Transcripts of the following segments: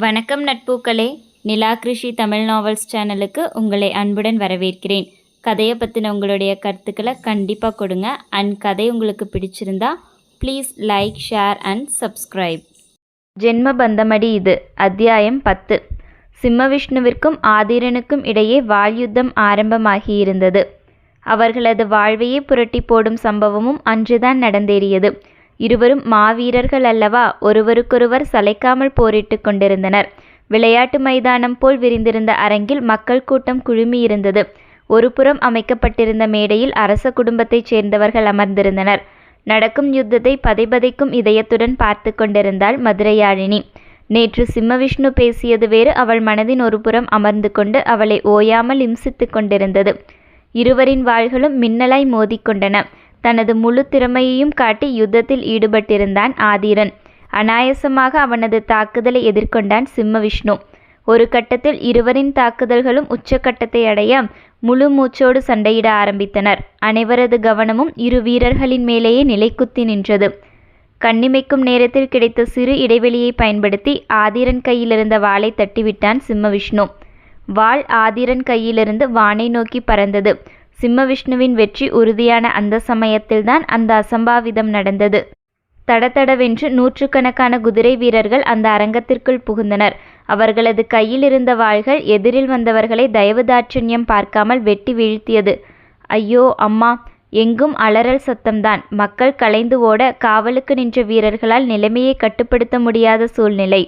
வணக்கம் நட்பூக்களே. நிலா கிருஷி தமிழ் நாவல்ஸ் சேனலுக்கு உங்களை அன்புடன் வரவேற்கிறேன். கதையை பற்றின உங்களுடைய கருத்துக்களை கண்டிப்பாக கொடுங்க. அண்ட் கதை உங்களுக்கு பிடிச்சிருந்தா please like share and subscribe ஜென்ம பந்தமடி இது. அத்தியாயம் பத்து. சிம்மவிஷ்ணுவிற்கும் ஆதிரனுக்கும் இடையே வாள்யுத்தம் ஆரம்பமாகியிருந்தது. அவர்களது வாழ்வையே புரட்டி போடும் சம்பவமும் அன்றுதான் நடந்தேறியது. இருவரும் மாவீரர்கள் அல்லவா? ஒருவருக்கொருவர் சளைக்காமல் போரிட்டு கொண்டிருந்தனர். விளையாட்டு மைதானம் போல் விரிந்திருந்த அரங்கில் மக்கள் கூட்டம் குழுமியிருந்தது ஒருபுறம் அமைக்கப்பட்டிருந்த மேடையில் அரச குடும்பத்தைச் சேர்ந்தவர்கள் அமர்ந்திருந்தனர். நடக்கும் யுத்தத்தை பதைபதைக்கும் இதயத்துடன் பார்த்து கொண்டிருந்தாள் மதுரையாழினி. நேற்று சிம்மவிஷ்ணு பேசியது வேறு. அவள் மனதின் ஒரு புறம் அமர்ந்து கொண்டு அவளை ஓயாமல் இம்சித்து கொண்டிருந்தது. இருவரின் வாள்களும் மின்னலாய் மோதிக்கொண்டன தனது முழு திறமையையும் காட்டி யுத்தத்தில் ஈடுபட்டிருந்தான் ஆதிரன். அனாயசமாக அவனது தாக்குதலை எதிர்கொண்டான் சிம்ம விஷ்ணு. ஒரு கட்டத்தில் இருவரின் தாக்குதல்களும் உச்சக்கட்டத்தை அடைய முழு மூச்சோடு சண்டையிட ஆரம்பித்தனர். அனைவரது கவனமும் இரு வீரர்களின் மேலேயே நிலைக்குத்தி நின்றது. கண்ணிமைக்கும் நேரத்தில் கிடைத்த சிறு இடைவெளியை பயன்படுத்தி ஆதிரன் கையிலிருந்த வாளை தட்டிவிட்டான் சிம்மவிஷ்ணு வாள் ஆதிரன் கையிலிருந்து வானை நோக்கி பறந்தது. சிம்மவிஷ்ணுவின் வெற்றி உறுதியான அந்த சமயத்தில்தான் அந்த அசம்பாவிதம் நடந்தது. தடதடவென்று நூற்றுக்கணக்கான குதிரை வீரர்கள் அந்த அரங்கத்திற்குள் புகுந்தனர். அவர்களது கையில் இருந்த வாள்கள் எதிரில் வந்தவர்களை தயவுதாட்சண்யம் பார்க்காமல் வெட்டி வீழ்த்தியது. ஐயோ அம்மா எங்கும் அலறல் சத்தம்தான். மக்கள் கலைந்து ஓட காவலுக்கு நின்ற வீரர்களால் நிலைமையை கட்டுப்படுத்த முடியாத சூழ்நிலை.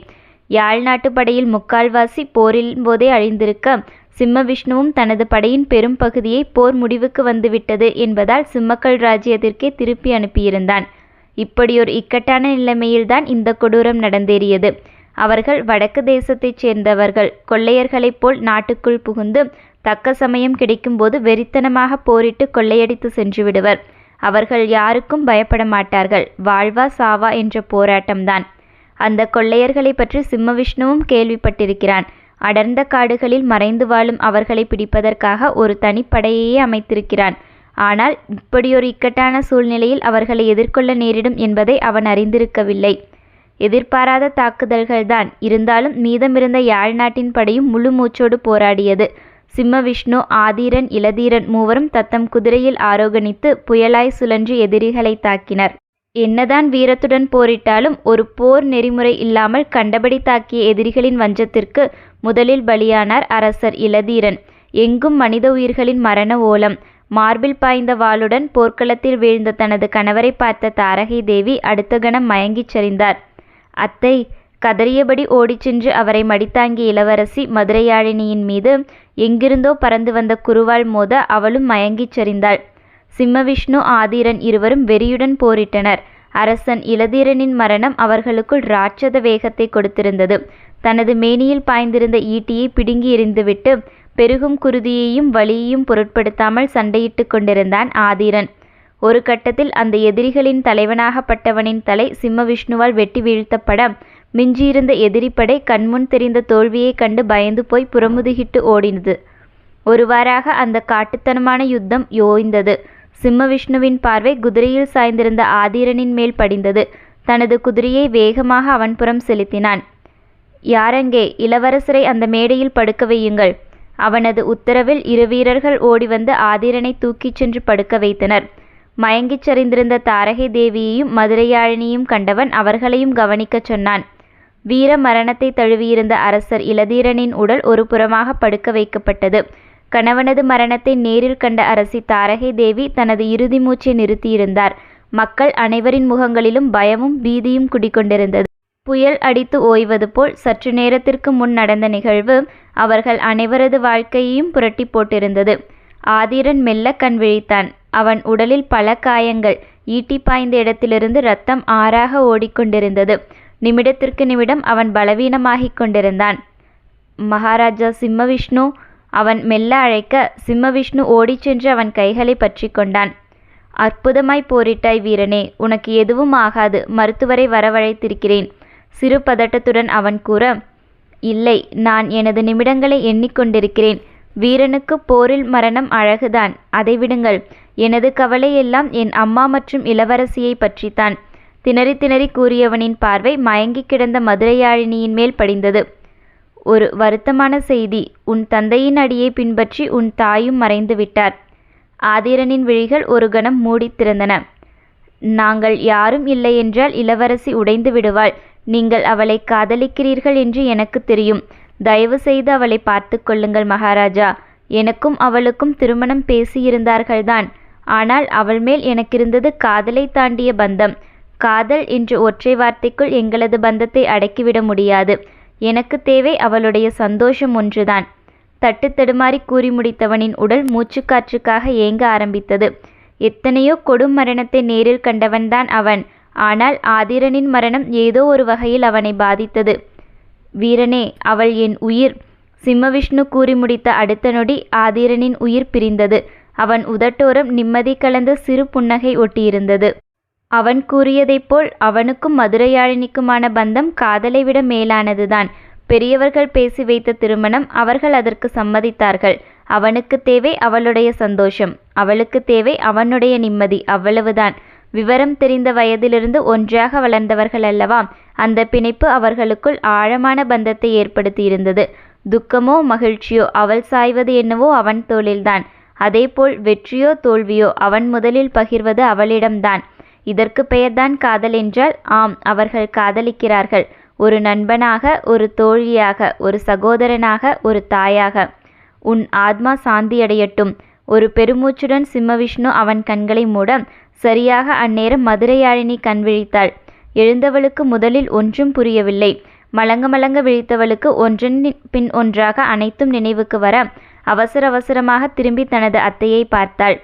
யாழ் நாட்டு படையில் முக்கால்வாசி போரின் போதே அழிந்திருக்க சிம்மவிஷ்ணுவும் தனது படையின் பெரும் பகுதியை போர் முடிவுக்கு வந்துவிட்டது என்பதால் சிம்மக்கள் ராஜ்யத்திற்கே திருப்பி அனுப்பியிருந்தான். இப்படியொரு இக்கட்டான நிலைமையில்தான் இந்த கொடூரம் நடந்தேறியது. அவர்கள் வடக்கு தேசத்தைச் சேர்ந்தவர்கள். கொள்ளையர்களைப் போல் நாட்டுக்குள் புகுந்து தக்க சமயம் கிடைக்கும்போது வெறித்தனமாக போரிட்டு கொள்ளையடித்து சென்று விடுவர். அவர்கள் யாருக்கும் பயப்பட மாட்டார்கள். வாழ்வா சாவா என்ற போராட்டம்தான். அந்த கொள்ளையர்களை பற்றி சிம்மவிஷ்ணுவும் கேள்விப்பட்டிருக்கிறான். அடர்ந்த காடுகளில் மறைந்து வாழும் அவர்களை பிடிப்பதற்காக ஒரு தனிப்படையையே அமைத்திருக்கிறான். ஆனால் இப்படியொரு இக்கட்டான சூழ்நிலையில் அவர்களை எதிர்கொள்ள நேரிடும் என்பதை அவன் அறிந்திருக்கவில்லை. எதிர்பாராத தாக்குதல்கள்தான். இருந்தாலும் மீதமிருந்த யாழ் நாட்டின் படையும் முழு மூச்சோடு போராடியது. சிம்மவிஷ்ணு ஆதீரன் இளதீரன் மூவரும் தத்தம் குதிரையில் ஆரோகணித்து புயலாய் சுழன்று எதிரிகளை தாக்கினர். என்னதான் வீரத்துடன் போரிட்டாலும் ஒரு போர் நெறிமுறை இல்லாமல் கண்டபடி தாக்கிய எதிரிகளின் வஞ்சத்திற்கு முதலில் பலியானார் அரசர் இளதீரன். எங்கும் மனித உயிர்களின் மரண ஓலம். மார்பில் பாய்ந்த வாளுடன் போர்க்களத்தில் வீழ்ந்த தனது கணவரை பார்த்த தாரகை தேவி அடுத்த கணம் மயங்கிச் சரிந்தார். அத்தை கதறியபடி ஓடிச் சென்று அவரை மடித்தாங்கிய இளவரசி மதுரையாழினியின் மீது எங்கிருந்தோ பறந்து வந்த குருவாள் மோத அவளும் மயங்கிச் சரிந்தாள். சிம்மவிஷ்ணு ஆதிரன் இருவரும் வெறியுடன் போரிட்டனர். அரசன் இளதீரனின் மரணம் அவர்களுக்குள் ராட்சத வேகத்தை கொடுத்திருந்தது. தனது மேனியில் பாய்ந்திருந்த ஈட்டியை பிடுங்கி எறிந்துவிட்டு பெருகும் குருதியையும் வலியையும் பொருட்படுத்தாமல் சண்டையிட்டு கொண்டிருந்தான் ஆதிரன். ஒரு கட்டத்தில் அந்த எதிரிகளின் தலைவனாகப்பட்டவனின் தலை சிம்மவிஷ்ணுவால் வெட்டி வீழ்த்தப்பட மிஞ்சியிருந்த எதிரிப்படை கண்முன் தெரிந்த தோல்வியைக் கண்டு பயந்து போய் புறமுதுகிட்டு ஓடினது. ஒருவாறாக அந்த காட்டுத்தனமான யுத்தம் யோய்ந்தது. சிம்ம விஷ்ணுவின் பார்வை குதிரையில் சாய்ந்திருந்த ஆதிரனின் மேல் படிந்தது. தனது குதிரையை வேகமாக அவன் புறம் செலுத்தினான். யாரங்கே இளவரசரை அந்த மேடையில் படுக்க வையுங்கள். அவனது உத்தரவில் இரு வீரர்கள் ஓடிவந்து ஆதிரனை தூக்கிச் சென்று படுக்க வைத்தனர். மயங்கிச் சரிந்திருந்த தாரகை தேவியையும் மதுரையாழினியும் கண்டவன் அவர்களையும் கவனிக்கச் சொன்னான். வீர மரணத்தை தழுவியிருந்த அரசர் இளதீரனின் உடல் ஒரு புறமாக படுக்க வைக்கப்பட்டது. கணவனது மரணத்தை நேரில் கண்ட அரசி தாரகை தேவி தனது இறுதி மூச்சை நிறுத்தியிருந்தார். மக்கள் அனைவரின் முகங்களிலும் பயமும் பீதியும் குடிக்கொண்டிருந்தது. புயல் அடித்து ஓய்வது போல் சற்று நேரத்திற்கு முன் நடந்த நிகழ்வு அவர்கள் அனைவரது வாழ்க்கையையும் புரட்டி போட்டிருந்தது. ஆதிரன் மெல்ல கண் விழித்தான். அவன் உடலில் பல காயங்கள். ஈட்டி பாய்ந்த இடத்திலிருந்து ரத்தம் ஆறாக ஓடிக்கொண்டிருந்தது. நிமிடத்திற்கு நிமிடம் அவன் பலவீனமாகிக் கொண்டிருந்தான். மகாராஜா சிம்மவிஷ்ணு அவன் மெல்ல அழைக்க சிம்மவிஷ்ணு ஓடிச் சென்று அவன் கைகளை பற்றி கொண்டான். அற்புதமாய் போரிட்டாய் வீரனே உனக்கு எதுவும் ஆகாது மருத்துவரை வரவழைத்திருக்கிறேன். சிறு பதட்டத்துடன் அவன் கூற இல்லை நான் எனது நிமிடங்களை எண்ணிக்கொண்டிருக்கிறேன் வீரனுக்கு போரில் மரணம் அழகுதான். அதை விடுங்கள். எனது கவலையெல்லாம் என் அம்மா மற்றும் இளவரசியை பற்றித்தான். திணறி திணறி கூறியவனின் பார்வை மயங்கி கிடந்த மதுரையாழினியின் மேல் படிந்தது. ஒரு வருத்தமான செய்தி. உன் தந்தையின் அடியை பின்பற்றி உன் தாயும் மறைந்து விட்டார். ஆதிரனின் விழிகள் ஒரு கணம் மூடித் திறந்தன. நாங்கள் யாரும் இல்லை என்றால் இளவரசி உடைந்து விடுவாள். நீங்கள் அவளை காதலிக்கிறீர்கள் என்று எனக்கு தெரியும். தயவு செய்து அவளை பார்த்து கொள்ளுங்கள் மகாராஜா. எனக்கும் அவளுக்கும் திருமணம் பேசியிருந்தார்கள்தான் ஆனால் அவள் மேல் எனக்கிருந்தது காதலை தாண்டிய பந்தம். காதல் என்ற ஒற்றை வார்த்தைக்குள் எங்களது பந்தத்தை அடக்கிவிட முடியாது. எனக்கு தேவை அவளுடைய சந்தோஷம் ஒன்றுதான். தட்டு தடுமாறி கூறி முடித்தவனின் உடல் மூச்சுக்காற்றுக்காக ஏங்க ஆரம்பித்தது. எத்தனையோ கொடும் மரணத்தை நேரில் கண்டவன்தான் அவன். ஆனால் ஆதிரனின் மரணம் ஏதோ ஒரு வகையில் அவனை பாதித்தது. வீரனே அவள் என் உயிர். சிம்மவிஷ்ணு கூறி முடித்த அடுத்த நொடி ஆதிரனின் உயிர் பிரிந்தது. அவன் உதட்டோரம் நிம்மதி கலந்த சிறு புன்னகை ஒட்டியிருந்தது. அவன் கூறியதைப் போல் அவனுக்கும் மதுரையாழினிக்குமான பந்தம் காதலை விட மேலானதுதான். பெரியவர்கள் பேசி வைத்த திருமணம் அவர்கள் அதற்கு சம்மதித்தார்கள். அவனுக்கு தேவை அவளுடைய சந்தோஷம். அவளுக்கு தேவை அவனுடைய நிம்மதி. அவ்வளவுதான். விவரம் தெரிந்த வயதிலிருந்து ஒன்றாக வளர்ந்தவர்கள் அல்லவா? அந்த பிணைப்பு அவர்களுக்குள் ஆழமான பந்தத்தை ஏற்படுத்தியிருந்தது. துக்கமோ மகிழ்ச்சியோ அவள் சாய்வது என்னவோ அவன் தோளில்தான். அதேபோல் வெற்றியோ தோல்வியோ அவன் முதலில் பகிர்வது அவளிடம்தான். இதற்கு பெயர்தான் காதல் என்றால் ஆம் அவர்கள் காதலிக்கிறார்கள். ஒரு நண்பனாக ஒரு தோழியாக ஒரு சகோதரனாக ஒரு தாயாக. உன் ஆத்மா சாந்தியடையட்டும். ஒரு பெருமூச்சுடன் சிம்மவிஷ்ணு அவன் கண்களை மூட சரியாக அந்நேரம் மதுரையாழினி கண் விழித்தாள். எழுந்தவளுக்கு முதலில் ஒன்றும் புரியவில்லை. மலங்க மலங்க விழித்தவளுக்கு ஒன்றன் பின் ஒன்றாக அனைத்தும் நினைவுக்கு வர அவசர அவசரமாக திரும்பி தனது அத்தையை பார்த்தாள்.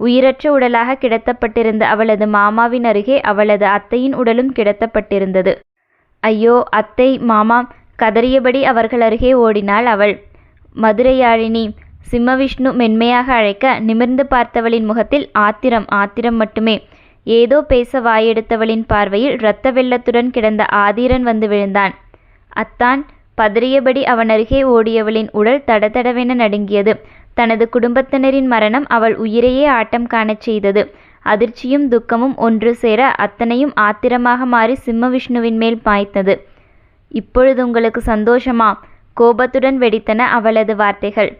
உயிரற்ற உடலாக கிடத்தப்பட்டிருந்த அவளது மாமாவின் அருகே அவளது அத்தையின் உடலும் கிடத்தப்பட்டிருந்தது. ஐயோ அத்தை மாமா கதறியபடி அவர்கள் அருகே ஓடினாள் அவள். மதுரையாழினி சிம்மவிஷ்ணு மென்மையாக அழைக்க நிமிர்ந்து பார்த்தவளின் முகத்தில் ஆத்திரம் ஆத்திரம் மட்டுமே. ஏதோ பேச வாயெடுத்தவளின் பார்வையில் இரத்த வெள்ளத்துடன் கிடந்த ஆதீரன் வந்து விழுந்தான். அத்தான் பதறியபடி அவன் அருகே ஓடியவளின் உடல் தடதடவென நடுங்கியது. தனது குடும்பத்தினரின் மரணம் அவள் உயிரையே ஆட்டம் காணச் செய்தது. அதிர்ச்சியும் துக்கமும் ஒன்று சேர அத்தனையும் ஆத்திரமாக மாறி சிம்மவிஷ்ணுவின் மேல் பாய்த்தது. இப்பொழுது உங்களுக்கு சந்தோஷமா கோபத்துடன் வெடித்தன அவளது வார்த்தைகள்.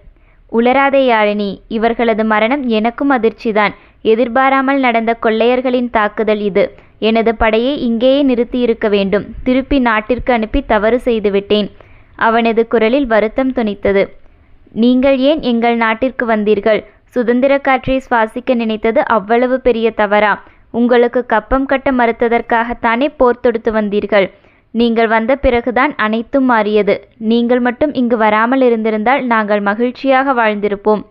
உளராதே யாழினி இவர்களது மரணம் எனக்கும் அதிர்ச்சிதான். எதிர்பாராமல் நடந்த கொள்ளையர்களின் தாக்குதல் இது. எனது படையை இங்கேயே நிறுத்தியிருக்க வேண்டும். திருப்பி நாட்டிற்கு அனுப்பி தவறு செய்துவிட்டேன் அவனது குரலில் வருத்தம் துணித்தது நீங்கள் ஏன் எங்கள் நாட்டிற்கு வந்தீர்கள்? சுதந்திர காற்றை சுவாசிக்க நினைத்தது அவ்வளவு பெரிய தவறா? உங்களுக்கு கப்பம் கட்ட மறுத்ததற்காகத்தானே போர் தொடுத்து வந்தீர்கள்? நீங்கள் வந்த பிறகுதான் அனைத்தும் மாறியது. நீங்கள் மட்டும் இங்கு வராமல் இருந்திருந்தால் நாங்கள் மகிழ்ச்சியாக வாழ்ந்திருப்போம்.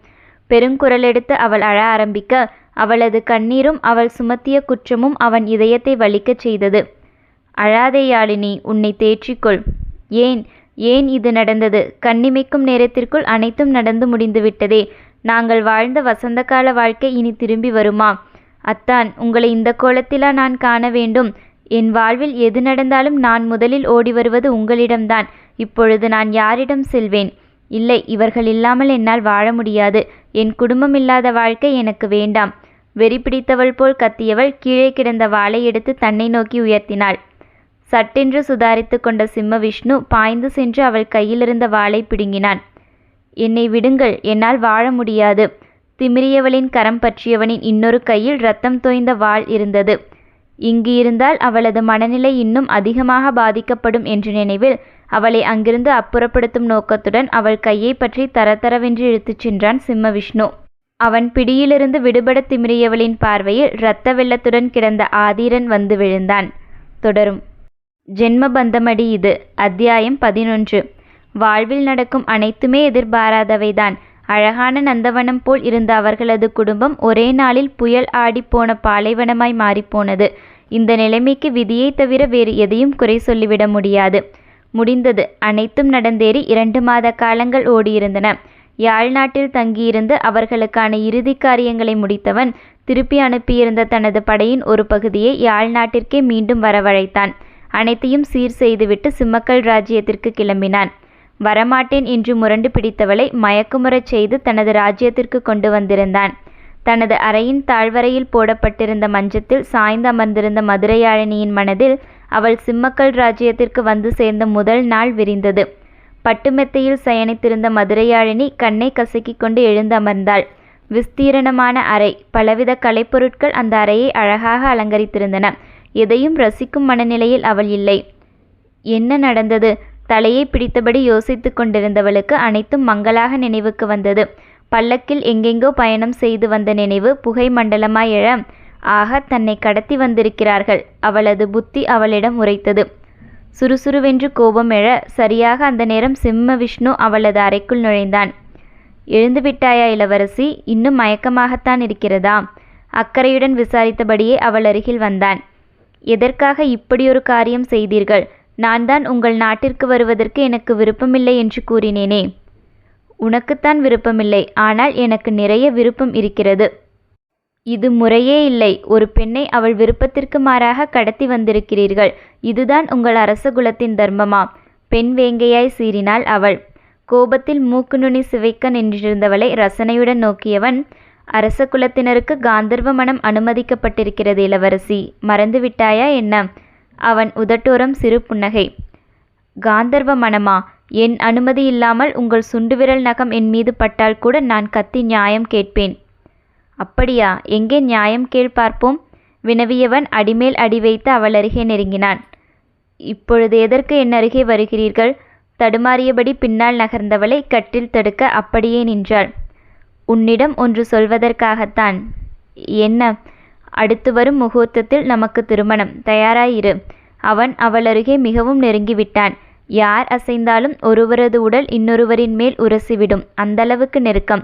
பெருங்குரலெடுத்து அவள் அழ ஆரம்பிக்க அவளது கண்ணீரும் அவள் சுமத்திய குற்றமும் அவன் இதயத்தை வலிக்கச் செய்தது. அழாதே யாழினி உன்னை தேற்றிக்கொள். ஏன்? ஏன் இது நடந்தது? கண்ணிமைக்கும் நேரத்திற்குள் அனைத்தும் நடந்து முடிந்துவிட்டதே. நாங்கள் வாழ்ந்த வசந்தகால வாழ்க்கை இனி திரும்பி வருமா? அத்தான் உங்களை இந்த கோலத்திலா நான் காண வேண்டும். என் வாழ்வில் எது நடந்தாலும் நான் முதலில் ஓடி வருவது உங்களிடம்தான். இப்பொழுது நான் யாரிடம் செல்வேன்? இல்லை இவர்கள் இல்லாமல் என்னால் வாழ முடியாது. என் குடும்பம் இல்லாத வாழ்க்கை எனக்கு வேண்டாம். வெறி பிடித்தவள் போல் கத்தியவள் கீழே கிடந்த வாளை எடுத்து தன்னை நோக்கி உயர்த்தினாள். சட்டென்று சுதாரித்து கொண்ட சிம்ம விஷ்ணு பாய்ந்து சென்று அவள் கையிலிருந்த வாளை பிடுங்கினான். என்னை விடுங்கள் என்னால் வாழ முடியாது. திமிரியவளின் கரம் பற்றியவனின் இன்னொரு கையில் ரத்தம் தோய்ந்த வாள் இருந்தது. இங்கு இருந்தால் அவளது மனநிலை இன்னும் அதிகமாக பாதிக்கப்படும் என்ற நினைவில் அவளை அங்கிருந்து அப்புறப்படுத்தும் நோக்கத்துடன் அவள் கையை பற்றி தரதரவென்று இழுத்துச் சென்றான் சிம்ம விஷ்ணு. அவன் பிடியிலிருந்து விடுபட திமிரியவளின் பார்வையில் இரத்த வெள்ளத்துடன் கிடந்த ஆதீரன் வந்து விழுந்தான். தொடரும். ஜென்ம பந்தமடி இது. அத்தியாயம் பதினொன்று. வாழ்வில் நடக்கும் அனைத்துமே எதிர்பாராதவைதான். அழகான நந்தவனம் போல் இருந்த அவர்களது குடும்பம் ஒரே நாளில் புயல் ஆடிப்போன பாலைவனமாய் மாறிப்போனது. இந்த நிலைமைக்கு விதியை தவிர வேறு எதையும் குறை சொல்லிவிட முடியாது. முடிந்தது அனைத்தும் நடந்தேறி இரண்டு மாத காலங்கள் ஓடியிருந்தன. யாழ் நாட்டில் தங்கியிருந்து அவர்களுக்கான இறுதி காரியங்களை முடித்தவன் திருப்பி அனுப்பியிருந்த தனது படையின் ஒரு பகுதியை யாழ் நாட்டிற்கே மீண்டும் வரவழைத்தான். அனைத்தையும் சீர் செய்துவிட்டு சிம்மக்கல் ராஜ்யத்திற்கு கிளம்பினான். வரமாட்டேன் என்று முரண்டு பிடித்தவளை மயக்குமுறச் செய்து தனது ராஜ்யத்திற்கு கொண்டு வந்திருந்தான். தனது அறையின் தாழ்வரையில் போடப்பட்டிருந்த மஞ்சத்தில் சாய்ந்து அமர்ந்திருந்த மதுரையாழினியின் மனதில் அவள் சிம்மக்கல் ராஜ்யத்திற்கு வந்து சேர்ந்த முதல் நாள் விரிந்தது. பட்டுமெத்தையில் சயனித்திருந்த மதுரையாழினி கண்ணை கசக்கிக் கொண்டு எழுந்து அமர்ந்தாள். விஸ்தீரணமான அறை பலவித கலைப்பொருட்கள் அந்த அறையை அழகாக அலங்கரித்திருந்தன. எதையும் ரசிக்கும் மனநிலையில் அவள் இல்லை. என்ன நடந்தது? தலையை பிடித்தபடி யோசித்து கொண்டிருந்தவளுக்கு அனைத்தும் மங்களாக நினைவுக்கு வந்தது. பல்லக்கில் எங்கெங்கோ பயணம் செய்து வந்த நினைவு புகை மண்டலமாய் எழ ஆக தன்னை கடத்தி வந்திருக்கிறார்கள். அவளது புத்தி அவளிடம் உரைத்தது. சுறுசுறுவென்று கோபம் எழ சரியாக அந்த நேரம் சிம்ம விஷ்ணு அவளது அறைக்குள் நுழைந்தான். எழுந்து விட்டாயா இளவரசி? இன்னும் மயக்கமாகத்தான் இருக்கிறதா? அக்கறையுடன் விசாரித்தபடியே அவள் அருகில் வந்தான். எதற்காக இப்படியொரு காரியம் செய்தீர்கள்? நான் தான் உங்கள் நாட்டிற்கு வருவதற்கு எனக்கு விருப்பமில்லை என்று கூறினேனே. உனக்குத்தான் விருப்பமில்லை ஆனால் எனக்கு நிறைய விருப்பம் இருக்கிறது. இது முறையே இல்லை. ஒரு பெண்ணை அவள் விருப்பத்திற்கு மாறாக கடத்தி வந்திருக்கிறீர்கள். இதுதான் உங்கள் அரச குலத்தின் தர்மமா? பெண் வேங்கையாய் சீறினாள் அவள். கோபத்தில் மூக்கு நுனி சிவைக்க நின்றிருந்தவளை ரசனையுடன் நோக்கியவன் அரச குலத்தினருக்கு காந்தர்வ மனம் அனுமதிக்கப்பட்டிருக்கிறது இளவரசி. மறந்து விட்டாயா என்ன? அவன் உதட்டோரம் சிறு புன்னகை. காந்தர்வ மனமா? என் அனுமதி இல்லாமல் உங்கள் சுண்டுவிரல் நகம் என் மீது பட்டால் கூட நான் கத்தி நியாயம் கேட்பேன். அப்படியா? எங்கே நியாயம் கேள் பார்ப்போம். வினவியவன் அடிமேல் அடி வைத்து அவள் அருகே நெருங்கினான். இப்பொழுது எதற்கு என் அருகே வருகிறீர்கள்? தடுமாறியபடி பின்னால் நகர்ந்தவளை கட்டில் தடுக்க அப்படியே நின்றாள். உன்னிடம் ஒன்று சொல்வதற்காகத்தான். என்ன? அடுத்து வரும் முகூர்த்தத்தில் நமக்கு திருமணம். தயாராயிரு அவன் அவள் அருகே மிகவும் நெருங்கிவிட்டான். யார் அசைந்தாலும் ஒருவரது உடல் இன்னொருவரின் மேல் உரசிவிடும். அந்தளவுக்கு நெருக்கம்.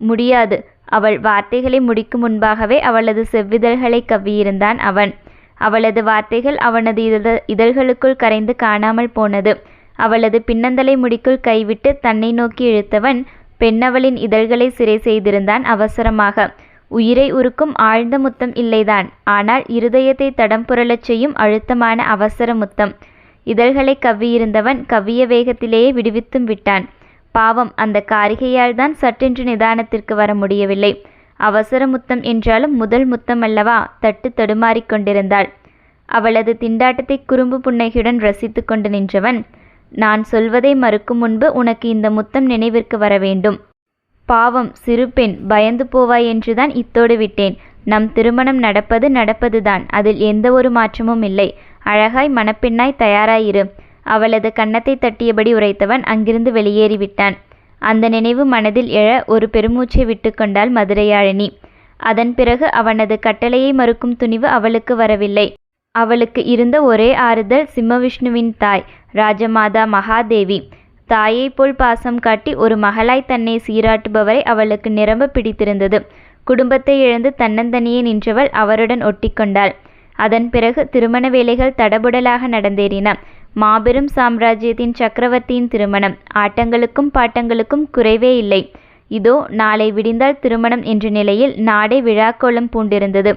முடியாது. அவள் வார்த்தைகளை முடிக்கும் முன்பாகவே அவளது செவ்விதழ்களை கவ்வியிருந்தான் அவன். அவளது வார்த்தைகள் அவனது இதழ இதழ்களுக்குள் கரைந்து காணாமல் போனது. அவளது பின்னந்தலை முடிக்குள் கைவிட்டு தன்னை நோக்கி இழுத்தவன் பெண்ணவளின் இதழ்களை சிறை செய்திருந்தான் அவசரமாக. உயிரை உருக்கும் ஆழ்ந்த முத்தம் இல்லைதான். ஆனால் இருதயத்தை தடம் புரளச் செய்யும் அழுத்தமான அவசர முத்தம். இதழ்களை கவ்வியிருந்தவன் கவ்விய வேகத்திலேயே விடுவித்தும் விட்டான். பாவம் அந்த காரிகையால் தான் சட்டென்று நிதானத்திற்கு வர முடியவில்லை. அவசர முத்தம் என்றாலும் முதல் முத்தம் அல்லவா தட்டு தடுமாறிக் கொண்டிருந்தாள். அவளது திண்டாட்டத்தை குறும்பு புன்னகையுடன் ரசித்து கொண்டு நின்றவன் நான் சொல்வதை மறுக்கும் முன்பு உனக்கு இந்த முத்தம் நினைவிற்கு வர வேண்டும். பாவம் சிறு பெண் பயந்து போவாய் என்றுதான் இத்தோடு விட்டேன். நம் திருமணம் நடப்பது நடப்பதுதான். அதில் எந்த ஒரு மாற்றமும் இல்லை. அழகாய் மணப்பெண்ணாய் தயாராயிரு. அவளது கன்னத்தை தட்டியபடி உரைத்தவன் அங்கிருந்து வெளியேறிவிட்டான். அந்த நினைவு மனதில் எழ ஒரு பெருமூச்சை விட்டுக்கொண்டாள் மதுரையாழினி. அதன் பிறகு அவனது கட்டளையை மறுக்கும் துணிவு அவளுக்கு வரவில்லை. அவளுக்கு இருந்த ஒரே ஆறுதல் சிம்மவிஷ்ணுவின் தாய் ராஜமாதா மகாதேவி. தாயைப் போல் பாசம் காட்டி ஒரு மகளாய் தன்னை சீராட்டுபவரை அவளுக்கு நிரம்ப பிடித்திருந்தது. குடும்பத்தை இழந்து தன்னந்தனியே நின்றவள் அவருடன் ஒட்டிக்கொண்டாள் அதன் பிறகு திருமண வேலைகள் தடபுடலாக நடந்தேறின. மாபெரும் சாம்ராஜ்யத்தின் சக்கரவர்த்தியின் திருமணம். ஆட்டங்களுக்கும் பாட்டங்களுக்கும் குறைவே இல்லை. இதோ நாளை விடிந்தால் திருமணம் என்ற நிலையில் நாடே விழாக்கோலம் பூண்டிருந்தது.